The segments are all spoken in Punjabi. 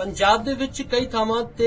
ਪੰਜਾਬ ਦੇ ਵਿੱਚ ਕਈ ਥਾਵਾਂ ਤੇ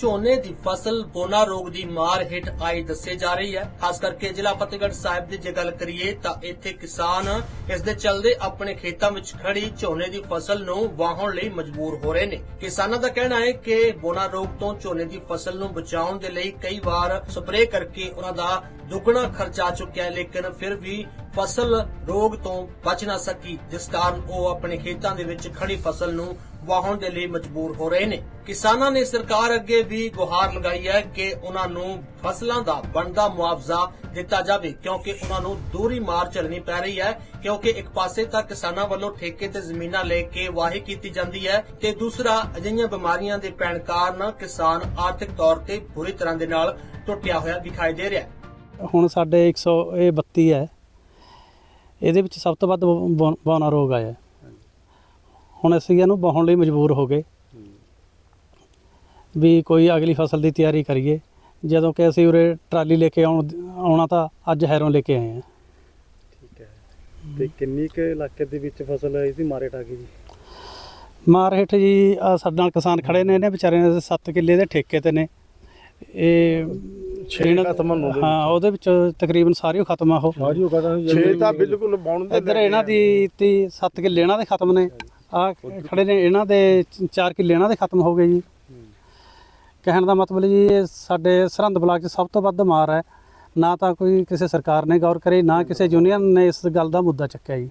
ਝੋਨੇ ਦੀ ਫਸਲ ਬੋਨਾ ਰੋਗ ਦੀ ਮਾਰ ਹੇਠ ਆਈ ਦੱਸੇ ਜਾ ਰਹੀ ਹੈ। ਖਾਸ ਕਰਕੇ ਜ਼ਿਲ੍ਹਾ ਫਤਿਹਗੜ੍ਹ ਸਾਹਿਬ ਦੀ ਜੇ ਗੱਲ ਕਰੀਏ ਤਾਂ ਇੱਥੇ ਕਿਸਾਨ ਇਸ ਦੇ ਚੱਲਦੇ ਆਪਣੇ ਖੇਤਾਂ ਵਿੱਚ ਖੜੀ ਝੋਨੇ ਦੀ ਫਸਲ ਨੂੰ ਵਾਹਣ ਲਈ ਮਜਬੂਰ ਹੋ ਰਹੇ ਨੇ। ਕਿਸਾਨਾਂ ਦਾ ਕਹਿਣਾ ਹੈ ਕਿ ਬੋਨਾ ਰੋਗ ਤੋਂ ਝੋਨੇ ਦੀ ਫਸਲ ਨੂੰ ਬਚਾਉਣ ਦੇ ਲਈ ਕਈ ਵਾਰ ਸਪਰੇਅ ਕਰਕੇ ਉਹਨਾਂ ਦਾ ਦੁੱਗਣਾ ਖਰਚਾ ਆ ਚੁੱਕਿਆ ਲੇਕਿਨ ਫਿਰ ਵੀ ਫਸਲ ਰੋਗ ਤੋਂ ਬਚ ਨਾ ਸਕੀ, ਜਿਸ ਕਾਰਨ ਉਹ ਆਪਣੇ ਖੇਤਾਂ ਦੇ ਵਿੱਚ ਖੜੀ ਫਸਲ ਨੂੰ ਵਾਹਣ ਦੇ ਲਈ ਮਜਬੂਰ ਹੋ ਰਹੇ ਨੇ। ਕਿਸਾਨਾਂ ਨੇ ਸਰਕਾਰ ਅੱਗੇ ਵੀ ਗੁਹਾਰ ਲਗਾਈ ਹੈ ਕਿ ਉਹਨਾਂ ਨੂੰ ਫਸਲਾਂ ਦਾ ਬਣਦਾ ਮੁਆਵਜ਼ਾ ਦਿੱਤਾ ਜਾਵੇ, ਕਿਉਂਕਿ ਉਹਨਾਂ ਨੂੰ ਦੂਰੀ ਮਾਰ ਚੱਲਣੀ ਪੈ ਰਹੀ ਹੈ, ਕਿਉਂਕਿ ਇੱਕ ਪਾਸੇ ਤਾਂ ਕਿਸਾਨਾਂ ਵੱਲੋਂ ਠੇਕੇ ਤੇ ਜ਼ਮੀਨਾਂ ਲੈ ਕੇ ਵਾਹੀ ਕੀਤੀ ਜਾਂਦੀ ਹੈ ਤੇ ਦੂਸਰਾ, ਅਜਿਹੀਆਂ ਬਿਮਾਰੀਆਂ ਦੇ ਪੈਣ ਕਾਰਨ ਕਿਸਾਨ ਆਰਥਿਕ ਤੌਰ ਤੇ ਬੁਰੀ ਤਰ੍ਹਾਂ ਦੇ ਨਾਲ ਟੁੱਟਿਆ ਹੋਇਆ ਦਿਖਾਈ ਦੇ ਰਿਹਾ ਹੁਣ ਸਾਡੇ 100 ਇਹ 32 ਹੈ ਇਹਦੇ ਵਿੱਚ ਸਭ ਤੋਂ ਵੱਧ ਬੌਨਾ ਰੋਗ ਆਇਆ। ਹੈ। ਹੁਣ ਅਸੀਂ ਇਹਨੂੰ ਵਾਹਣ ਲਈ ਮਜਬੂਰ ਹੋ ਗਏ। ਵੀ ਕੋਈ ਅਗਲੀ ਫਸਲ ਦੀ ਤਿਆਰੀ ਕਰੀਏ। ਜਦੋਂ ਕਿ ਅਸੀਂ ਉਰੇ ਟਰਾਲੀ ਲੈ ਕੇ ਆਉਣ ਆਉਣਾ ਤਾਂ ਅੱਜ ਹੈਰੋਂ ਲੈ ਕੇ ਆਏ ਹਾਂ। ਠੀਕ ਹੈ। ਤੇ ਕਿੰਨੀ ਕੁ ਇਲਾਕੇ ਦੇ ਵਿੱਚ ਫਸਲ ਇਹਦੀ ਮਾਰੇ ਟਾ ਗਈ ਜੀ। ਮਾਰ ਹੇਠ ਜੀ ਆ ਸਾਡੇ ਨਾਲ ਕਿਸਾਨ ਖੜੇ ਨੇ ਇਹਨੇ ਵਿਚਾਰਿਆਂ ਦੇ 7 ਕਿੱਲੇ ਦੇ ਠੇਕੇ ਤੇ ਨੇ। ਇਹ ਛੇ ਖਤਮ ਹਾਂ ਉਹਦੇ ਵਿੱਚ ਤਕਰੀਬਨ ਸਾਰੇ ਹੀ ਖਤਮ ਆ ਉਹ। ਸਾਰੀ ਉਹ ਕਹਿੰਦਾ 6 ਤਾਂ ਬਿਲਕੁਲ ਬਾਉਣ ਇੱਧਰ ਇਹਨਾਂ ਦੀ ਤੀ 7 ਕਿੱਲੇ ਇਹਨਾਂ ਦੇ ਖਤਮ ਨੇ। ਆ ਖੜੇ ਨੇ ਇਹਨਾਂ ਦੇ 4 ਕਿੱਲੇ ਇਹਨਾਂ ਦੇ ਖਤਮ ਹੋ ਗਏ ਜੀ। ਕਹਿਣ ਦਾ ਮਤਲਬ ਜੀ ਇਹ ਸਾਡੇ ਸਰਹੰਦ ਬਲਾਕ 'ਚ ਸਭ ਤੋਂ ਵੱਧ ਮਾਰ ਹੈ। ਨਾ ਤਾਂ ਕੋਈ ਕਿਸੇ ਸਰਕਾਰ ਨੇ ਗੌਰ ਕਰੀ ਨਾ ਕਿਸੇ ਯੂਨੀਅਨ ਨੇ ਇਸ ਗੱਲ ਦਾ ਮੁੱਦਾ ਚੱਕਿਆ ਜੀ।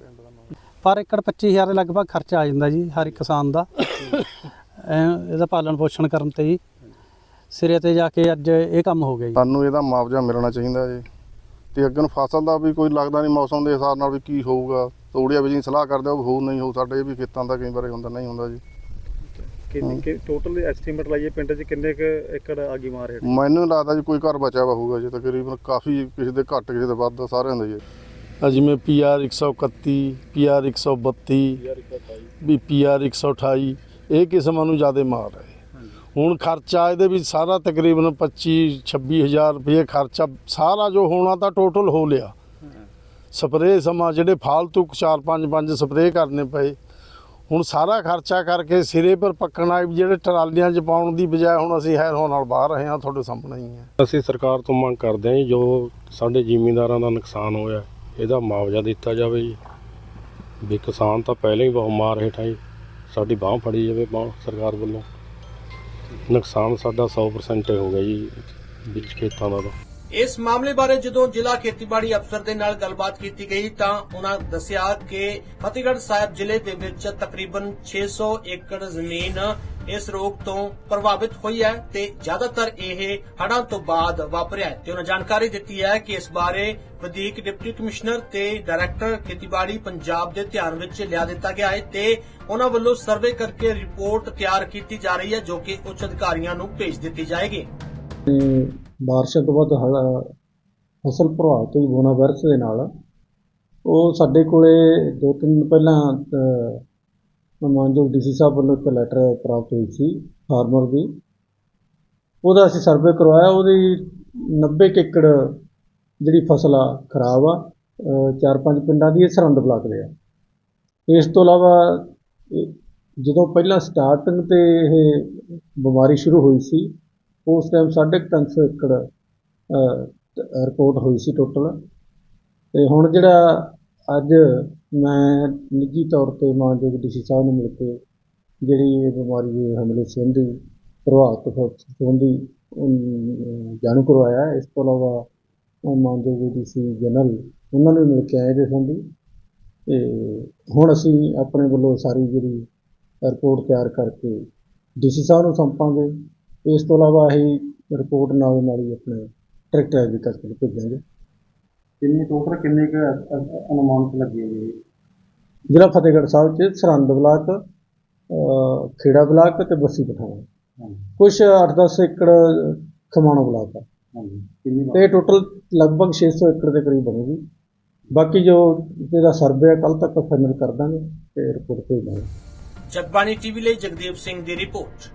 ਪਰ ਏਕੜ 25000 ਦੇ ਲਗਭਗ ਖਰਚਾ ਆ ਜਾਂਦਾ ਜੀ ਹਰ ਇੱਕ ਕਿਸਾਨ ਦਾ। ਐਂ ਇਹਦਾ ਪਾਲਣ ਪੋਸ਼ਣ ਕਰਨ ਤੇ ਜੀ। ਸਿਰੇ ਤੇ ਜਾ ਕੇ ਅੱਜ ਇਹ ਕੰਮ ਹੋ ਗਿਆ ਜੀ। ਸਾਨੂੰ ਇਹਦਾ ਮੁਆਵਜ਼ਾ ਮਿਲਣਾ ਚਾਹੀਦਾ ਜੀ। ਤੇ ਅੱਗੇ ਨੂੰ ਫਸਲ ਦਾ ਵੀ ਕੋਈ ਲੱਗਦਾ ਨਹੀਂ ਮੌਸਮ ਦੇ ਹਿਸਾਬ ਨਾਲ ਵੀ ਕੀ ਹੋਊਗਾ। ਤੋੜਿਆ ਵੀ ਜੀ ਸਲਾਹ ਕਰਦੇ ਉਹ ਹੋ ਨਹੀਂ ਹੋ ਸਾਡੇ ਇਹ ਵੀ ਖੇਤਾਂ ਦਾ ਕਈ ਵਾਰੀ ਹੁੰਦਾ ਨਹੀਂ ਹੁੰਦਾ ਜੀ। ਕਿੰਨੀ ਕਿ ਟੋਟਲ ਐਸਟੀਮੇਟ ਲਾਈਏ ਪਿੰਡ 'ਚ ਕਿੰਨੇ ਕੁ ਏਕੜ ਆ ਗਈ ਮਾਰ ਹੇਠ? ਮੈਨੂੰ ਲੱਗਦਾ ਜੀ ਕੋਈ ਘਰ ਬਚਿਆ ਵਾ ਹੋਊਗਾ ਜੀ ਤਕਰੀਬਨ ਕਾਫੀ ਕਿਸੇ ਦੇ ਘੱਟ ਕਿਸੇ ਦੇ ਵੱਧ ਸਾਰਿਆਂ ਦਾ ਜੀ ਆ। ਜਿਵੇਂ ਪੀਆਰ 131 ਪੀਆਰ 132 ਵੀ ਪੀਆਰ 128 ਇਹ ਕਿਸਮਾਂ ਨੂੰ ਜ਼ਿਆਦਾ ਮਾਰ ਹੈ ਹੁਣ ਖਰਚਾ ਇਹਦੇ ਵਿੱਚ ਸਾਰਾ ਤਕਰੀਬਨ 25 26000 ਰੁਪਏ ਖਰਚਾ ਸਾਰਾ ਜੋ ਹੋਣਾ ਤਾਂ ਟੋਟਲ ਹੋ ਲਿਆ। ਸਪਰੇਅ ਸਮਾਂ ਜਿਹੜੇ ਫਾਲਤੂ 4 5 5 ਸਪਰੇਅ ਕਰਨੇ ਪਏ। ਹੁਣ ਸਾਰਾ ਖਰਚਾ ਕਰਕੇ ਸਿਰੇ ਪਰ ਪੱਕਣ ਆਏ ਵੀ ਜਿਹੜੇ ਟਰਾਲੀਆਂ 'ਚ ਪਾਉਣ ਦੀ ਬਜਾਏ ਹੁਣ ਅਸੀਂ ਹੈਰ ਹੋਣ ਨਾਲ ਬਾਹਰ ਰਹੇ ਹਾਂ ਤੁਹਾਡੇ ਸਾਹਮਣੇ ਹੀ ਹੈ। ਅਸੀਂ ਸਰਕਾਰ ਤੋਂ ਮੰਗ ਕਰਦੇ ਹਾਂ ਜੀ, ਜੋ ਸਾਡੇ ਜ਼ਿਮੀਂਦਾਰਾਂ ਦਾ ਨੁਕਸਾਨ ਹੋਇਆ ਇਹਦਾ ਮੁਆਵਜ਼ਾ ਦਿੱਤਾ ਜਾਵੇ ਜੀ। ਵੀ ਕਿਸਾਨ ਤਾਂ ਪਹਿਲਾਂ ਹੀ ਬਹੁਤ ਮਾਰ ਹੇਠਾਂ ਜੀ ਸਾਡੀ ਬਾਹ ਫੜੀ ਜਾਵੇ ਬਾਹ ਸਰਕਾਰ ਵੱਲੋਂ। ਨੁਕਸਾਨ ਸਾਡਾ 100% ਹੋ ਗਿਆ ਜੀ, ਵਿੱਚ ਖੇਤਾਂ ਦਾ ਤਾਂ। ਇਸ ਮਾਮਲੇ ਬਾਰੇ ਜਦੋਂ ਜ਼ਿਲ੍ਹਾ ਖੇਤੀਬਾੜੀ ਅਫਸਰ ਦੇ ਨਾਲ ਗੱਲਬਾਤ ਕੀਤੀ ਗਈ ਤਾਂ ਉਹਨਾਂ ਦੱਸਿਆ ਕਿ ਫਤਿਹਗੜ੍ਹ ਸਾਹਿਬ ਜ਼ਿਲ੍ਹੇ ਦੇ ਵਿੱਚ ਤਕਰੀਬਨ 600 ਏਕੜ ਜ਼ਮੀਨ ਇਸ ਰੋਗ ਤੋਂ ਪ੍ਰਭਾਵਿਤ ਹੋਈ ਹੈ ਤੇ ਜ਼ਿਆਦਾਤਰ ਇਹ ਹੜ੍ਹਾਂ ਤੋਂ ਬਾਅਦ ਵਾਪਰਿਆ ਹੈ। ਤੇ ਉਹਨਾਂ ਜਾਣਕਾਰੀ ਦਿੱਤੀ ਹੈ ਕਿ ਇਸ ਬਾਰੇ ਵਧੀਕ ਡਿਪਟੀ ਕਮਿਸ਼ਨਰ ਤੇ ਡਾਇਰੈਕਟਰ ਖੇਤੀਬਾੜੀ ਪੰਜਾਬ ਦੇ ਧਿਆਨ ਵਿੱਚ ਲਿਆ ਦਿੱਤਾ ਗਿਆ ਹੈ ਤੇ ਉਹਨਾਂ ਵੱਲੋਂ ਸਰਵੇ ਕਰਕੇ ਰਿਪੋਰਟ ਤਿਆਰ ਕੀਤੀ ਜਾ ਰਹੀ ਹੈ, ਜੋ ਕਿ ਉੱਚ ਅਧਿਕਾਰੀਆਂ ਨੂੰ ਭੇਜ ਦਿੱਤੀ ਜਾਏਗੀ। ਤੇ ਬਾਰਿਸ਼ਾਂ ਤੋਂ ਬਾਅਦ ਫਸਲ ਪ੍ਰਭਾਵਿਤ ਹੋਈ ਬੋਨਾ ਵਾਇਰਸ ਦੇ ਨਾਲ ਉਹ ਸਾਡੇ ਕੋਲੇ ਦੋ ਤਿੰਨ ਦਿਨ ਪਹਿਲਾਂ ਮਾਨਯੋਗ ਡੀਸੀ ਸਾਹਿਬ ਵੱਲੋਂ ਇੱਕ ਲੈਟਰ ਪ੍ਰਾਪਤ ਹੋਈ ਸੀ, ਫਾਰਮਰ ਦੀ। ਉਹਦਾ ਅਸੀਂ ਸਰਵੇ ਕਰਵਾਇਆ, ਉਹਦੀ 90 ਕੁ ਏਕੜ ਜਿਹੜੀ ਫਸਲ ਆ, ਖਰਾਬ ਆ ਚਾਰ ਪੰਜ ਪਿੰਡਾਂ ਦੀ ਇਹ ਸਰਹੰਦ ਬਲਾਕ ਦੇ ਆ। ਇਸ ਤੋਂ ਇਲਾਵਾ ਜਦੋਂ ਪਹਿਲਾਂ ਸਟਾਰਟਿੰਗ ਤੇ ਇਹ ਬਿਮਾਰੀ ਸ਼ੁਰੂ ਹੋਈ ਸੀ, ਉਸ ਟਾਈਮ ਸਾਢੇ ਕੁ ਤਿੰਨ ਸੌ ਏਕੜ ਰਿਪੋਰਟ ਹੋਈ ਸੀ ਟੋਟਲ ਤੇ ਹੁਣ ਜਿਹੜਾ ਅੱਜ ਮੈਂ ਨਿੱਜੀ ਤੌਰ ਤੇ ਮਾਨਯੋਗ ਡੀ ਸੀ ਸਾਹਿਬ ਨੂੰ ਮਿਲ ਕੇ ਜਿਹੜੀ ਇਹ ਬਿਮਾਰੀ ਦੇ ਹਮਲੇ ਸੰਬੰਧੀ ਪ੍ਰਭਾਵਿਤ ਫਸਲ ਸੰਬੰਧੀ ਜਾਣੂ ਕਰਵਾਇਆ ਇਸ ਤੋਂ ਇਲਾਵਾ ਮਾਨਯੋਗ ਡੀ ਸੀ ਜਨਰਲ, ਉਹਨਾਂ ਨੂੰ ਮਿਲ ਕੇ ਆਏ ਦੇ ਸੰਬੰਧੀ। ਤੇ ਹੁਣ ਅਸੀਂ ਆਪਣੇ ਵੱਲੋਂ ਸਾਰੀ ਜਿਹੜੀ ਰਿਪੋਰਟ ਤਿਆਰ ਕਰਕੇ ਡੀਸੀ ਸਾਹਿਬ ਨੂੰ ਸੌਂਪਾਂਗੇ। ਇਸ ਤੋਂ ਇਲਾਵਾ ਅਸੀਂ ਰਿਪੋਰਟ ਨਾਲ ਨਾਲ ਹੀ ਆਪਣੇ ਟਰੈਕਟਰ ਐਗਰੀਕਲਚਰ ਨੂੰ ਭੇਜਾਂਗੇ। ਕਿੰਨੀ ਟੋਟਲ ਕਿੰਨੇ ਕੁ ਅਨੁਮਾਨਿਤ ਲੱਗੇ ਜੀ ਜ਼ਿਲ੍ਹਾ ਫਤਿਹਗੜ੍ਹ ਸਾਹਿਬ ਚ ਸਰਹੰਦ ਬਲਾਕ ਖੇੜਾ ਬਲਾਕ ਤੇ ਬੱਸੀ ਪਠਾਣਾ। ਕੁਝ 8-10 ਏਕੜ ਖਮਾਣੋ ਬਲਾਕ ਆ। ਹਾਂਜੀ ਕਿੰਨੀ ਤੇ ਟੋਟਲ ਲਗਭਗ 600 ਏਕੜ ਦੇ ਕਰੀਬ ਬਣੇਗੀ। ਬਾਕੀ ਜੋ ਇਹਦਾ ਸਰਵੇ ਆ ਕੱਲ ਤੱਕ ਫਾਈਨਲ ਕਰ ਦਾਂਗੇ ਤੇ ਰਿਪੋਰਟ ਭੇਜ ਦਾਂਗੇ। ਜਗਬਾਣੀ ਟੀਵੀ ਲਈ ਜਗਦੀਪ ਸਿੰਘ ਦੀ ਰਿਪੋਰਟ।